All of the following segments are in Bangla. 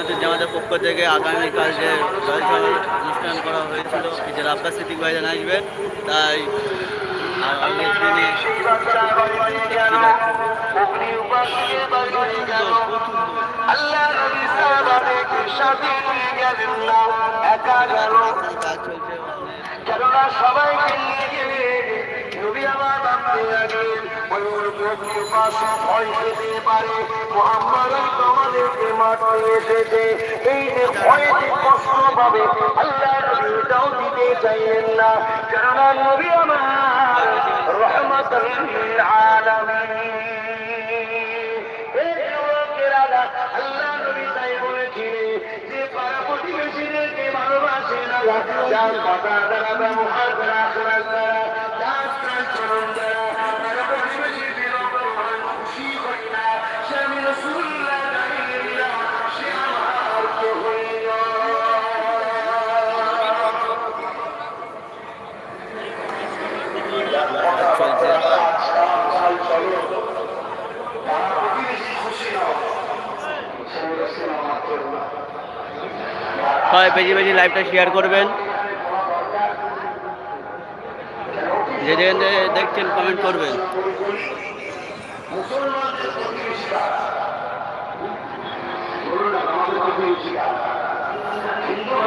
সুন্নতের জামাতের পক্ষ থেকে আগামীকাল যে অনুষ্ঠান করা হয়েছিল যে রাব্বা সিদ্দিক ভাইজান আসবে তাই একা গেল। সবাইকে নিয়ে গেলে ভাবতে লাগলেন ওই ওর গভীর ভয় পেতে পারে। মোহাম্মদ তোমাদেরকে মাঠে এসেছে। এই যে ভয়েতে কষ্ট পাবে, আল্লাহ নবী দিতে চাইলেন না। কেননা নবী আমার রহমত আলামিন। আল্লাহ নবী তাই বলেছিলেন যে, পাড়া প্রতিবেশীদেরকে ভালোবাসে না। যার কথা দ্বারা ব্যবহার করা হয় বেশি বেশি লাইভটা শেয়ার করবেন। যে দেখছেন কমেন্ট করবেন।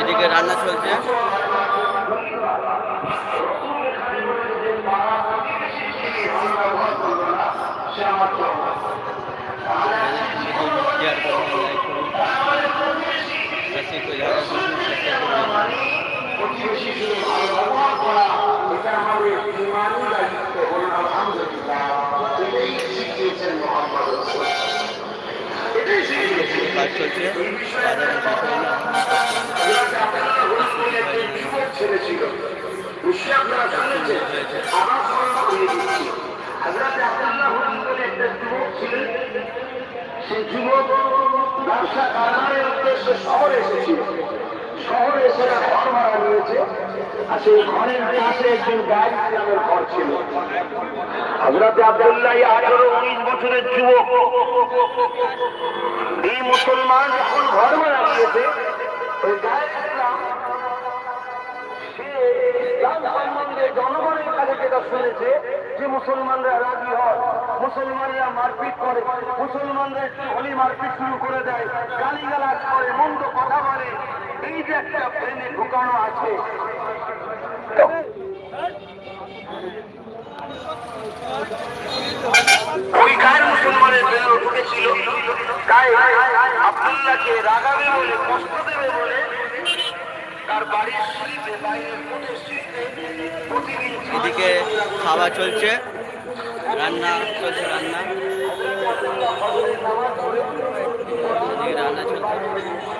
এদিকে রান্না চলছে। শেয়ার করুন লাইক করুন সাবস্ক্রাইব করে যারা সাবস্ক্রাইব করবেন কাজ চলছে। বাজারে শেষ হয়ে না আপনারা জানেন আমার স্মরণ করিয়ে দিচ্ছি। হাজরাতে আব্দুল্লাহ বলে একটা যুবক ছিলেন। সেই যুবক ব্যবসা কারবারের উদ্দেশ্যে শহরে এসেছিল। শহরে একটা ঘর ভাড়া নিয়েছে আর সেই ঘরের পাশে একজন গাইড নামের ঘর ছিল। হাজরাতে আব্দুল্লাহ আঠারো উনিশ বছরের যুবক। এই মুসলমান যখন ঘর ভাড়া নিয়েছে, ওই সম্বন্ধে জনগণের কাছে যেটা শুনেছে যে মুসলমানরা রাজি হয়, মুসলমানরা মারপিট করে, মুসলমানরা হলি মারপিট শুরু করে দেয়, গালিগালাজ করে, মন্দ কথা বলে। এই যে একটা প্রেমে ঢুকানো আছে। মুসলমানের ঢুকেছিল। তাই আব্দুল্লাহকে রাগাবে বলে কষ্ট দেবে বলে তার বাড়ির স্মৃতি বাইরের কোটের স্মৃতি প্রতিদিন এদিকে খাওয়া চলছে রান্না চলছে রান্না। রান্না চলছে।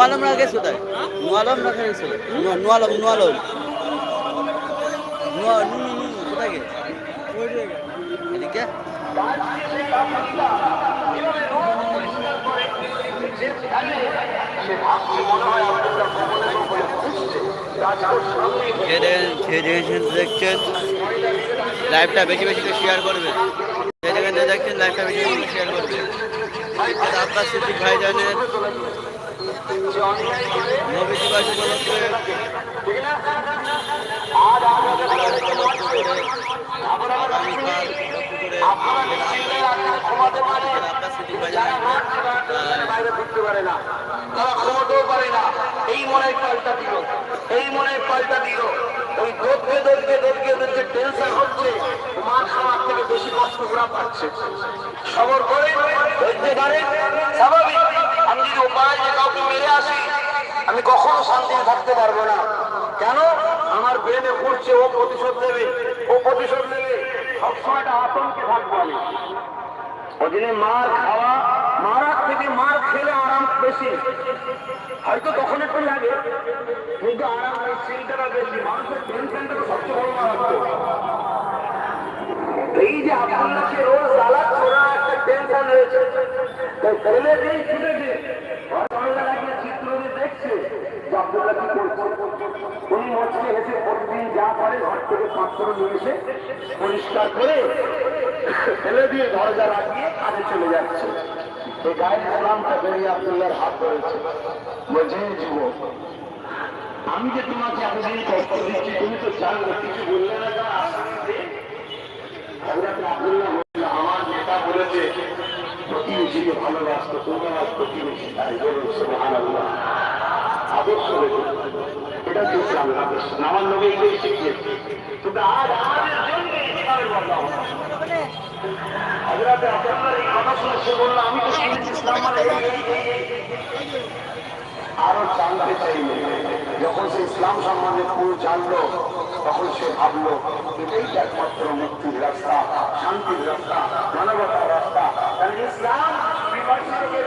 নোয়ালম গেছো তাই নোয়ালম না গেছো নোয়ালম নোয়ালম। কোথায় গেছে? এদিকে? দেখেছেন লাইভটা বেশি বেশি শেয়ার থেকে দেখছেন লাইভটা বেশি বেশি শেয়ার করবেন আপনার সিদ্দিক ভাইজানের এই মনে পাল্টা দিল এই মনে পাল্টা দিল ওই দৌড়কে দৌড়কে দৌড়কে ওদের টেনশন হচ্ছে মার খাওয়ার থেকে বেশি কষ্ট ওরা পাচ্ছে সবর করে স্বাভাবিক উপায় যে কাউকে মেরে আসি, আমি কখনো শান্তিতে থাকতে পারব না। কেন? আমার ব্রেনে ঘুরছে, ও প্রতিশোধ নেবে, ও প্রতিশোধ নেবে। সবসময় একটা আতঙ্কে থাকব আমি। জন্য মার খাওয়া, মারার থেকে মার খেলে আরাম বেশি। হয়তো তখন একটু লাগে, কিন্তু আরাম ওই চিন্তাটা বেশি। মানুষের টেনশনটা সবচেয়ে বড় মারাত্মক। এই যে আব্দুল্লাহকে রোজ একটা আমি যে তোমাকে এতদিন কষ্ট দিচ্ছি, তুমি তো জানলে কিছু বললে না আমার নেতা বলেছে প্রতিবেশীকে ভালোবাসতো তোমরা প্রতিবেশী তাই বলুন সুবহানাল্লাহ আদর্শ এটা তো ইসলামের আদর্শ আমার নবী এটাই শিখিয়েছে কথা শুনে বলল আমি তো শুনেছি মানে। আরও জানতে চাইলে, যখন সে ইসলাম সম্বন্ধে পুরো জানলো, তখন সে ভাবলো এটাই একমাত্র মুক্তির রাস্তা, শান্তির রাস্তা, মানবতার রাস্তা। ইসলাম বিভাজিতকে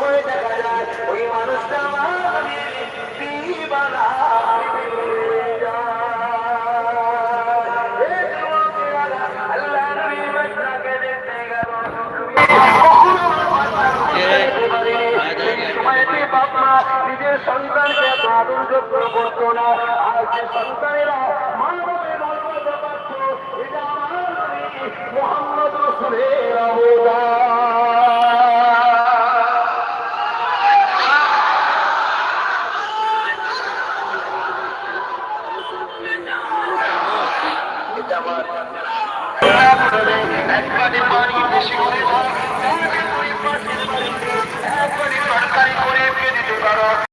সময় দেখা যায় ওই মানুষটা আমার দিবানা হয়ে নিজের সন্তানকে এত আদর যত্ন করতো না আর যে সন্তানেরা মানবের মর্যাদা এটা আমার মোহাম্মদ রসুলের অবদান এটা আমার একবারে পানি বেশি করে দাও একবারে করে দিতে পারো।